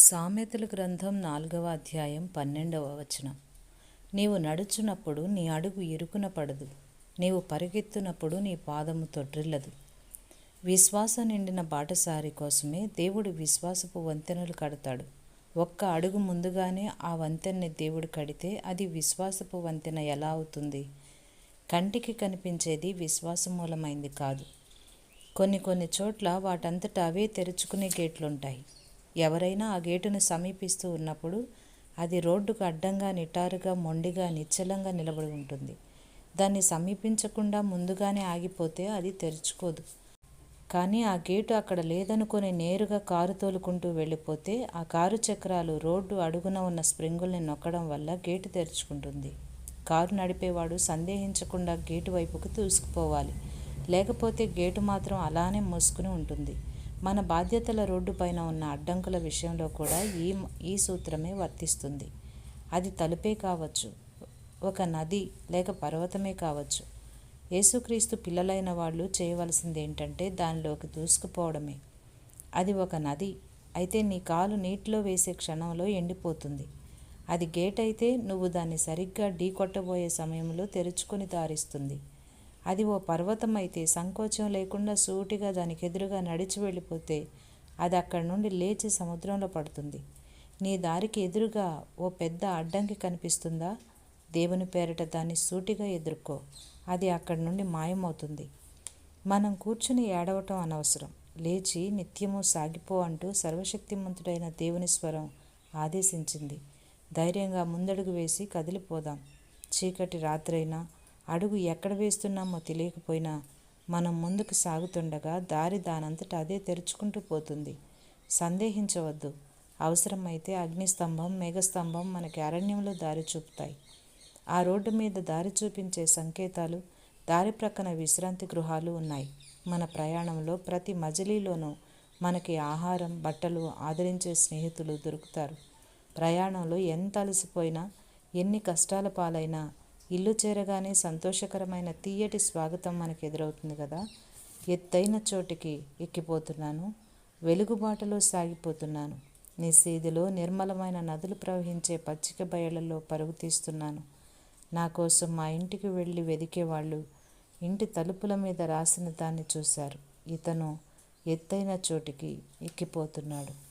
సామెతల గ్రంథం నాలుగవ అధ్యాయం పన్నెండవ వచనం. నీవు నడుచునప్పుడు నీ అడుగు ఇరుకున పడదు. నీవు పరిగెత్తునప్పుడు నీ పాదము తొట్రిల్లదు విశ్వాసం నిండిన బాటసారి కోసమే దేవుడు విశ్వాసపు వంతెనలు కడతాడు. ఒక్క అడుగు ముందుగానే ఆ వంతెన్ని దేవుడు కడితే అది విశ్వాసపు వంతెన ఎలా అవుతుంది? కంటికి కనిపించేది విశ్వాసమూలమైంది కాదు. కొన్ని కొన్ని చోట్ల వాటంతట అవే తెరుచుకునే గేట్లుంటాయి. ఎవరైనా ఆ గేటును సమీపిస్తూ ఉన్నప్పుడు అది రోడ్డుకు అడ్డంగా నిటారుగా మొండిగా నిశ్చలంగా నిలబడి ఉంటుంది. దాన్ని సమీపించకుండా ముందుగానే ఆగిపోతే అది తెరుచుకోదు. కానీ ఆ గేటు అక్కడ లేదనుకొని నేరుగా కారు తోలుకుంటూ వెళ్ళిపోతే ఆ కారు చక్రాలు రోడ్డు అడుగున ఉన్న స్ప్రింగుల్ని నొక్కడం వల్ల గేటు తెరుచుకుంటుంది. కారు నడిపేవాడు సందేహించకుండా గేటు వైపుకు దూసుకుపోవాలి. లేకపోతే గేటు మాత్రం అలానే మూసుకుని ఉంటుంది. మన బాధ్యతల రోడ్డు పైన ఉన్న అడ్డంకుల విషయంలో కూడా ఈ ఈ సూత్రమే వర్తిస్తుంది. అది తలుపే కావచ్చు ఒక నది లేక పర్వతమే కావచ్చు. యేసుక్రీస్తు పిల్లలైన వాళ్ళు చేయవలసింది ఏంటంటే దానిలోకి దూసుకుపోవడమే. అది ఒక నది అయితే నీ కాలు నీటిలో వేసే క్షణంలో ఎండిపోతుంది. అది గేట్ అయితే నువ్వు దాన్ని సరిగ్గా ఢీ కొట్టబోయే సమయంలో తెరుచుకొని దారిస్తుంది. అది ఓ పర్వతం అయితే సంకోచం లేకుండా సూటిగా దానికి ఎదురుగా నడిచి వెళ్ళిపోతే అది అక్కడి నుండి లేచి సముద్రంలో పడుతుంది. నీ దారికి ఎదురుగా ఓ పెద్ద అడ్డంకి కనిపిస్తుందా? దేవుని పేరిట దాన్ని సూటిగా ఎదుర్కో. అది అక్కడి నుండి మాయమవుతుంది. మనం కూర్చుని ఏడవటం అనవసరం. లేచి నిత్యము సాగిపో అంటూ సర్వశక్తిమంతుడైన దేవుని స్వరం ఆదేశించింది. ధైర్యంగా ముందడుగు వేసి కదిలిపోదాం. చీకటి రాత్రైనా అడుగు ఎక్కడ వేస్తున్నామో తెలియకపోయినా మనం ముందుకు సాగుతుండగా దారి దానంతట అదే తెరుచుకుంటూ పోతుంది. సందేహించవద్దు. అవసరమైతే అగ్నిస్తంభం మేఘస్తంభం మనకి అరణ్యంలో దారి చూపుతాయి. ఆ రోడ్డు మీద దారి చూపించే సంకేతాలు దారి ప్రక్కన విశ్రాంతి గృహాలు ఉన్నాయి. మన ప్రయాణంలో ప్రతి మజిలీలోనూ మనకి ఆహారం బట్టలు ఆదరించే స్నేహితులు దొరుకుతారు. ప్రయాణంలో ఎంత అలసిపోయినా ఎన్ని కష్టాల పాలైనా ఇల్లు చేరగానే సంతోషకరమైన తీయటి స్వాగతం మనకు ఎదురవుతుంది కదా. ఎత్తైన చోటికి ఎక్కిపోతున్నాను. వెలుగుబాటలో సాగిపోతున్నాను. నిస్సీదిలో నిర్మలమైన నదులు ప్రవహించే పచ్చిక బయళ్ళలో పరుగు తీస్తున్నాను. నా కోసం మా ఇంటికి వెళ్ళి వెదికేవాళ్ళు ఇంటి తలుపుల మీద రాసిన దాన్ని చూశారు. ఇతను ఎత్తైన చోటికి ఎక్కిపోతున్నాడు.